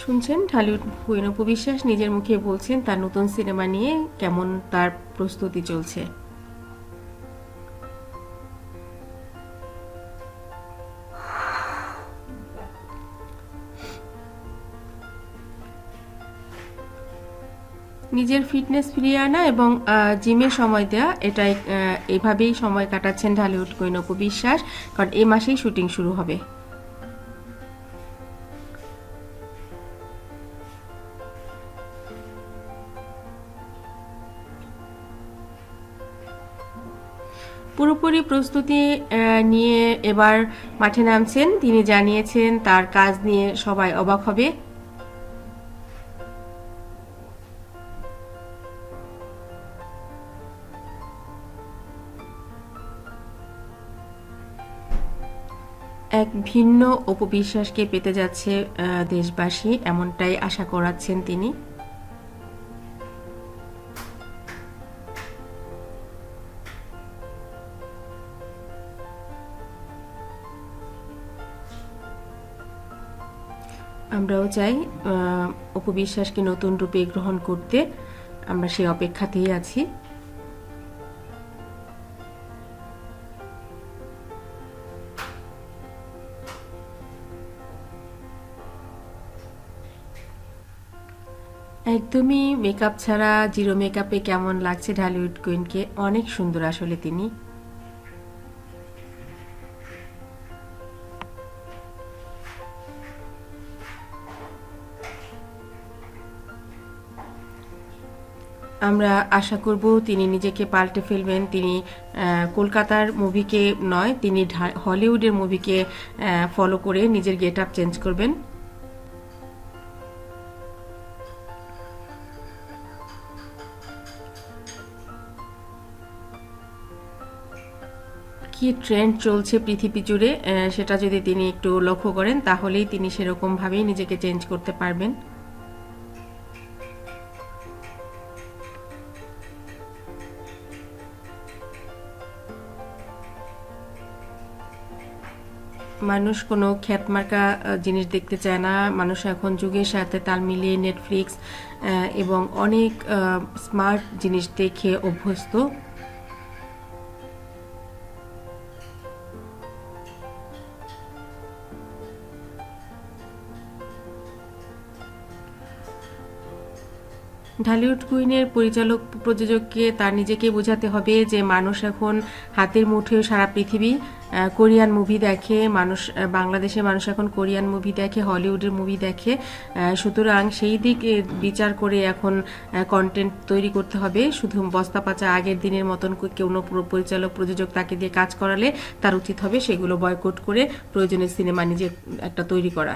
শুনছেন? ঢালিউড অপু বিশ্বাস নিজের মুখে বলছেন, তার নতুন সিনেমা নিয়ে কেমন তার প্রস্তুতি চলছে? নিজের ফিটনেস ফিরিয়ে আনা এবং জিমে সময় দেওয়া এটাই এভাবেই সময় কাটাচ্ছেন ঢালিউড কুইন অপু বিশ্বাস, কারণ এই মাসেই শুটিং শুরু হবে। পুরোপুরি প্রস্তুতি নিয়ে এবার মাঠে নামছেন। তিনি জানিয়েছেন তার কাজ নিয়ে সবাই অবাক হবে। এক ভিন্ন উপবিশ্বাসকে পেতে যাচ্ছে দেশবাসী, এমনটাই আশা করাচ্ছেন তিনি। আমরাও চাই অপু নতুন রূপে গ্রহণ করতে আমরা সেই অপেক্ষাতেই আছি। একদমই মেকআপ ছাড়া জিরো মেকআপে কেমন লাগছে ঢালিউড কুইনকে অনেক সুন্দর আসলে তিনি। আমরা আশা করব তিনি নিজেকে পাল্টে ফেলবেন। তিনি কলকাতার মুভিকে নয়, তিনি হলিউডের মুভিকে ফলো করে নিজের গেট আপ চেঞ্জ করবেন। কি ট্রেন্ড চলছে পৃথিবী জুড়ে সেটা যদি তিনি একটু লক্ষ্য করেন, তাহলেই তিনি সেরকমভাবেই নিজেকে চেঞ্জ করতে পারবেন। মানুষ কোনো খ্যাতমার্কা জিনিস দেখতে চায় না। মানুষ এখন যুগের সাথে তাল মিলিয়ে নেটফ্লিক্স এবং অনেক স্মার্ট জিনিস দেখে অভ্যস্ত। ঢালিউড কুইনের পরিচালক প্রযোজককে তার নিজেকে বোঝাতে হবে যে মানুষ এখন হাতের মুঠোয় সারা পৃথিবী কোরিয়ান মুভি দেখে, মানুষ বাংলাদেশের মানুষ এখন কোরিয়ান মুভি দেখে, হলিউডের মুভি দেখে সুতরাং সেই দিক বিচার করে এখন কন্টেন্ট তৈরি করতে হবে। শুধু বস্তা পাচা আগের দিনের মতন কোনো পরিচালক, প্রযোজক তাকে দিয়ে কাজ করালে তার উচিত হবে সেগুলো বয়কট করে প্রয়োজনীয় সিনেমা নিজে একটা তৈরি করা।